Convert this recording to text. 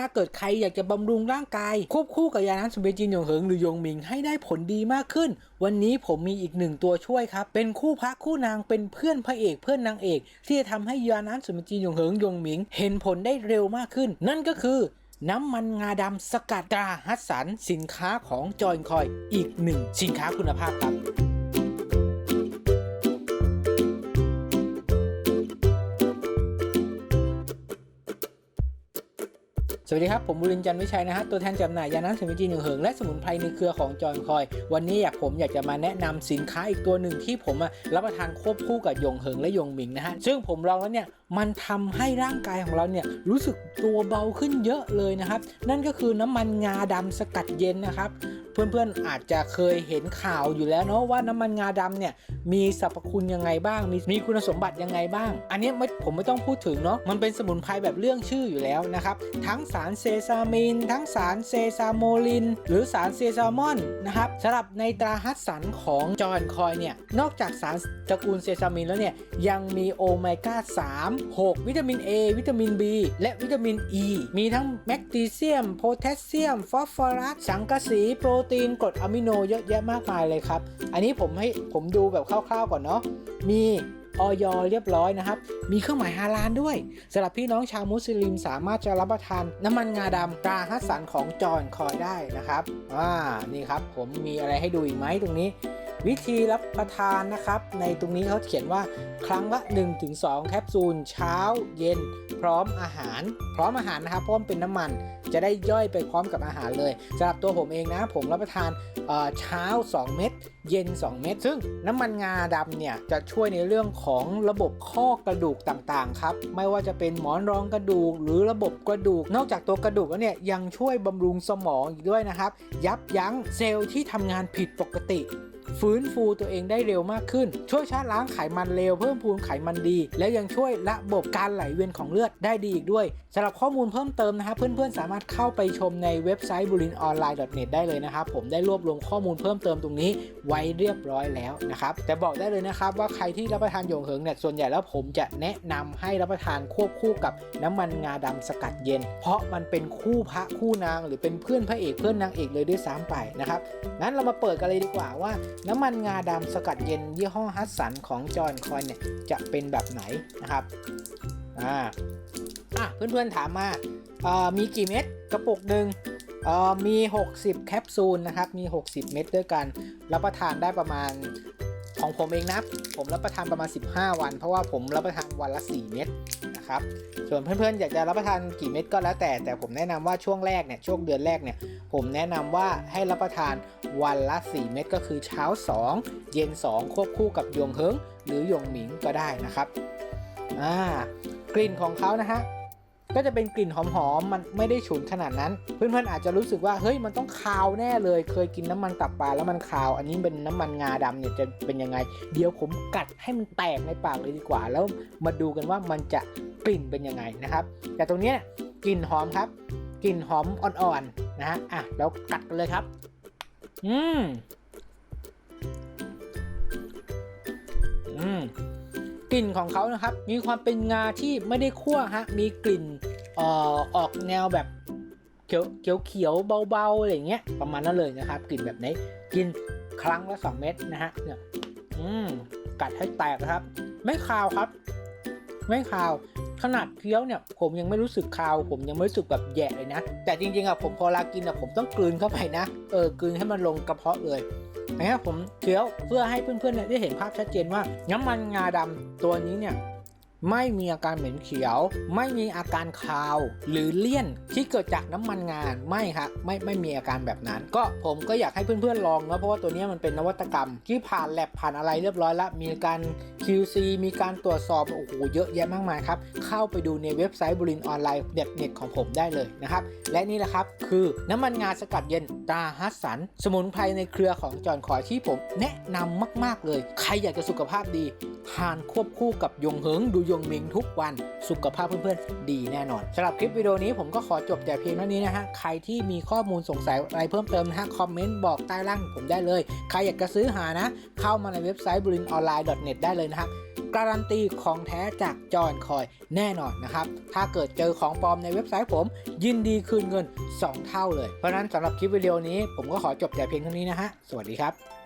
ถ้าเกิดใครอยากจะบำรุงร่างกาย ควบคู่กับยาน้ำสมุนไพรจีนหยงเหิงหรือยงหมิงให้ได้ผลดีมากขึ้น วันนี้ผมมีอีกหนึ่งตัวช่วยครับ เป็นคู่พระคู่นางเป็นเพื่อนพระเอกเพื่อนนางเอก ที่จะทำให้ยาน้ำสมุนไพรจีนหยงเหิงยงหมิง เห็นผลได้เร็วมากขึ้น นั่นก็คือน้ำมันงาดำสกัดตราฮัตสันสินค้าของจอยคอย อีกหนึ่งสินค้าคุณภาพครับ สวัสดีครับผมบุรินทร์จันทร์วิชัยนะฮะตัวแทนจำหน่ายยาน้ำสมุนไพรจีหนึ่งเหิงและสมุนไพรในเครือของจอนคอย วันนี้อยากผมอยากจะมาแนะนำสินค้าอีกตัวหนึ่งที่ผมอะรับประทานควบคู่กับยงเหิงและยงหมิงนะฮะซึ่งผมลองแล้วเนี่ยมันทำให้ร่างกายของเราเนี่ยรู้สึกตัวเบาขึ้นเยอะเลยนะครับ นั่นก็คือน้ำมันงาดำสกัดเย็นนะครับ เพื่อนๆอาจจะเคยเห็นข่าวอยู่แล้วเนาะว่าน้ำมันงาดำเนี่ยมีสรรพคุณยังไงบ้าง มีมีคุณสมบัติยังไงบ้าง อันนี้ไม่ผมไม่ต้องพูดถึงเนาะมันเป็นสมุนไพรแบบเรื่องชื่ออยู่แล้วนะครับ ทั้งสารเซซามิน ทั้งสารเซซาโมลิน หรือสารเซซามอนนะครับสำหรับในตราฮัตสันของจอห์นคอยเนี่ยนอกจากสารตระกูลเซซามินแล้วเนี่ยยังมีโอเมก้า3 6 วิตามิน A วิตามิน B และวิตามิน E มีทั้งแมกนีเซียมโพแทสเซียมฟอสฟอรัสสังกะสีโปรตีนกรดอะมิโนเยอะแยะมากมายเลยครับ อันนี้ผมให้ผมดูแบบคร่าวๆก่อนเนาะ มีออยเรียบร้อยนะครับ มีเครื่องหมายฮาลาลด้วยสำหรับพี่น้องชาวมุสลิมสามารถจะรับประทานน้ำมันงาดำตราฮัสสันของจอห์นคอยได้นะครับ อ่า นี่ครับ ผมมีอะไรให้ดูอีกไหมตรงนี้ วิธีรับประทานนะครับ ในตรงนี้เขาเขียนว่าครั้งละ 1-2 แคปซูล เช้าเย็น พร้อมอาหาร พร้อมอาหารนะครับเพราะมันเป็นน้ำมัน จะได้ย่อยไปพร้อมกับอาหารเลยสำหรับตัวผมเองนะ ผมรับประทานเช้า 2 เม็ดเย็น 2 เม็ดซึ่งน้ำมันงาดำเนี่ยจะช่วยในเรื่องของระบบข้อกระดูกต่างๆครับไม่ว่าจะเป็นหมอนรองกระดูก หรือระบบกระดูก นอกจากตัวกระดูกแล้วเนี่ยยังช่วยบำรุงสมองอีกด้วยนะครับ ยับยั้งเซลล์ที่ทำงานผิดปกติ ฟื้นฟูตัวเองได้เร็วมากขึ้น ช่วยชะล้างไขมันเลวเพิ่มพูนไขมันดี และยังช่วยระบบการไหลเวียนของเลือดได้ดีอีกด้วยสำหรับข้อมูลเพิ่มเติมนะครับเพื่อนๆสามารถเข้าไปชมในเว็บไซต์ b u r i n o n l i n e n e t ได้เลยนะครับผมได้รวบรวมข้อมูลเพิ่มเติมตรงนี้ไว้เรียบร้อยแล้วนะครับแต่บอกได้เลยนะครับว่าใครที่รับประทานโยงเหิงเนี่ยส่วนใหญ่แล้วผมจะแนะนำให้รับประทานควบคู่กับน้ำมันงาดำสกัดเย็น เพราะมันเป็นคู่พระคู่นาง หรือเป็นเพื่อนพระเอกเพื่อนนางเอกเลยด้วยซ้ำไปนะครับงั้นเรามาเปิดกันเลยดีกว่าว่าน้ำมันงาดำสกัดเย็นยี่ห้อฮัตสันของจอห์นคอยเนี่ยจะเป็นแบบไหนนะครับอ่าอะเพื่อนๆถามมาเอ่อมีกี่เม็ดกระปุกหนึ่งเอ่อมี 60 แคปซูลนะครับ มี 60 เม็ดด้วยกัน รับประทานได้ประมาณของผมเองนะ ผมรับประทานประมาณ 15 วัน เพราะว่าผมรับประทานวันละ 4 เม็ด นะครับ ส่วนเพื่อนๆ อยากจะรับประทานกี่เม็ดก็แล้วแต่ แต่ผมแนะนำว่าช่วงแรกเนี่ยช่วงเดือนแรกเนี่ยผมแนะนำว่าให้รับประทานวันละ 4 เม็ดก็คือเช้า 2 เย็น 2 ควบคู่กับยงเฮิงหรือยงหมิงก็ได้นะครับอ่ากลิ่นของเขานะฮะก็จะเป็นกลิ่นหอมๆ มันไม่ได้ฉุนขนาดนั้น เพื่อนๆอาจจะรู้สึกว่าเฮ้ยมันต้องคาวแน่เลย เคยกินน้ำมันตับปลาแล้วมันคาว อันนี้เป็นน้ำมันงาดำเนี่ยจะเป็นยังไง เดี๋ยวผมกัดให้มันแตกในปากเลยดีกว่า แล้วมาดูกันว่ามันจะ กลิ่นเป็นยังไงนะครับ แต่ตรงนี้กลิ่นหอมครับกลิ่นหอมอ่อนๆนะฮะอะแล้วกัดกันเลยครับ อืมอืมกลิ่นของเขานะครับ มีความเป็นงาที่ไม่ได้คั่วฮะมีกลิ่นเอ่อออกแนวแบบเขียวเขียวเขียวเบาๆอะไรอย่างเงี้ยประมาณนั้นเลยนะครับ กลิ่นแบบนี้กินครั้งละ 2 เม็ดนะฮะเนี่ยอืมกัดให้แตกนะครับ ไม่คาวครับ ไม่คาว ขนาดเคี้ยวเนี่ยผมยังไม่รู้สึกคาว ผมยังไม่รู้สึกแบบแย่เลยนะ แต่จริงๆอะผมพอลากินอะผมต้องกลืนเข้าไปนะเออกลืนให้มันลงกระเพาะเลยนะครับผมเคี้ยวเพื่อให้เพื่อนๆเนี่ยได้เห็นภาพชัดเจนว่า น้ำมันงาดำตัวนี้เนี่ยไม่มีอาการเหม็นเขียว ไม่มีอาการคาว หรือเลี่ยนที่เกิดจากน้ำมันงานไม่ครับไม่ไม่มีอาการแบบนั้น ก็ผมก็อยากให้เพื่อนๆลองนะเพราะว่าตัวนี้มันเป็นนวัตกรรม ที่ผ่านแลบผ่านอะไรเรียบร้อยแล้วมีการ QC มีการตรวจสอบโอ้โหเยอะแยะมากมายครับ เข้าไปดูในเว็บไซต์บรินออนไลน์เด็ดเน็ตของผมได้เลยนะครับ และนี่แหละครับ คือน้ำมันงาสกัดเย็นตราฮัสสัน สมุนไพรในเครือของจอนคอยที่ผมแนะนำมาก ๆ เลย ใครอยากจะสุขภาพดี ทานควบคู่กับยงเหิงดูยงมิงทุกวันสุขภาพเพื่อนๆ ดีแน่นอนสำหรับคลิปวิดีโอนี้ผมก็ขอจบแต่เพียงเท่านี้นะฮะใครที่มีข้อมูลสงสัยอะไรเพิ่มเติมนะฮะคอมเมนต์บอกใต้ล่างผมได้เลย ใครอยากจะซื้อหานะ เข้ามาในเว็บไซต์ b r i n o n l i n e n e t ได้เลยนะครับ การันตีของแท้จากจอนคอยแน่นอนนะครับ ถ้าเกิดเจอของปลอมในเว็บไซต์ผม ยินดีคืนเงิน 2 เท่าเลย เพราะนั้นสำหรับคลิปวิดีโอนี้ผมก็ขอจบแต่เพียงเท่านี้นะฮะ สวัสดีครับ